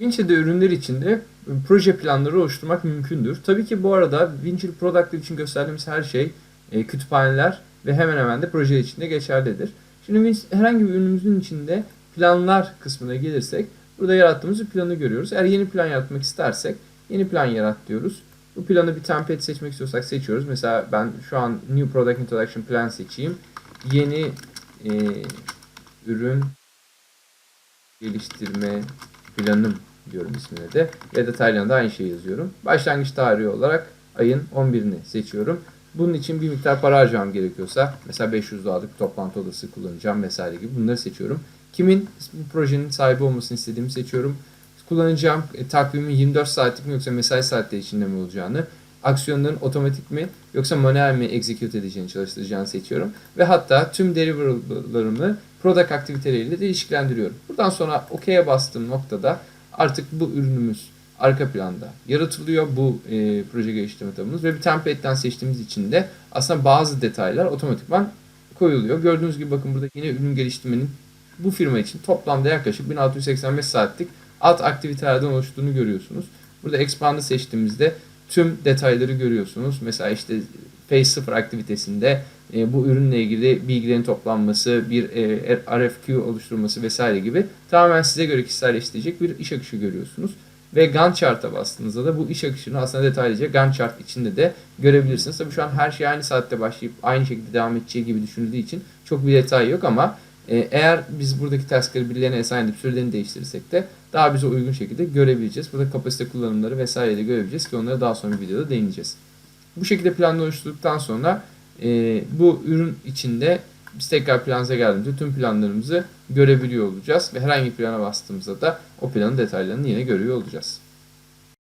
Winchill'de ürünler içinde proje planları oluşturmak mümkündür. Tabii ki bu arada Winchill Product için gösterdiğimiz her şey e, kütüphaneler ve hemen hemen de proje içinde geçerlidir. Şimdi herhangi bir ürünümüzün içinde planlar kısmına gelirsek burada yarattığımız bir planı görüyoruz. Eğer yeni plan yaratmak istersek yeni plan yarat diyoruz. Bu planı bir template seçmek istiyorsak seçiyoruz. Mesela ben şu an New Product Introduction Plan seçeyim. Yeni e, ürün geliştirme planım diyorum ismine de. Ve detaylarına aynı şeyi yazıyorum. Başlangıç tarihi olarak ayın 11'ini seçiyorum. Bunun için bir miktar para harcamam gerekiyorsa mesela 500 dolarlık toplantı odası kullanacağım vesaire gibi bunları seçiyorum. Kimin bu projenin sahibi olmasını istediğimi seçiyorum. Kullanacağım e, takvimin 24 saatlik mi yoksa mesai saatleri içinde mi olacağını, aksiyonların otomatik mi yoksa manuel mi execute edeceğini çalıştıracağını seçiyorum. Ve hatta tüm deliverable'larımı product aktiviteleriyle de ilişkilendiriyorum. Buradan sonra OK'ye bastığım noktada artık bu ürünümüz arka planda yaratılıyor bu e, proje geliştirme tabanımız ve bir template'ten seçtiğimiz için de aslında bazı detaylar otomatikman koyuluyor. Gördüğünüz gibi bakın burada yine ürün geliştirmenin bu firma için toplamda yaklaşık 1685 saatlik alt aktivitelerden oluştuğunu görüyorsunuz. Burada Expand'ı seçtiğimizde tüm detayları görüyorsunuz. Mesela işte Phase 0 aktivitesinde e, bu ürünle ilgili bilgilerin toplanması, bir e, RFQ oluşturulması vesaire gibi tamamen size göre kişiselleştirecek bir iş akışı görüyorsunuz. Ve Gantt chart'a bastığınızda da bu iş akışını aslında detaylıca Gantt chart içinde de görebilirsiniz. Tabii şu an her şey aynı saatte başlayıp aynı şekilde devam edeceği gibi düşünüldüğü için çok bir detay yok ama e, eğer biz buradaki taskları birilerine assign edip sürelerini değiştirirsek de daha bize uygun şekilde görebileceğiz. Burada kapasite kullanımları vesaire de görebileceğiz ki onlara daha sonra bir videoda değineceğiz. Bu şekilde planı oluşturduktan sonra e, bu ürün içinde biz tekrar planımıza geldiğimizde tüm planlarımızı görebiliyor olacağız ve herhangi bir plana bastığımızda da o planın detaylarını yine görüyor olacağız.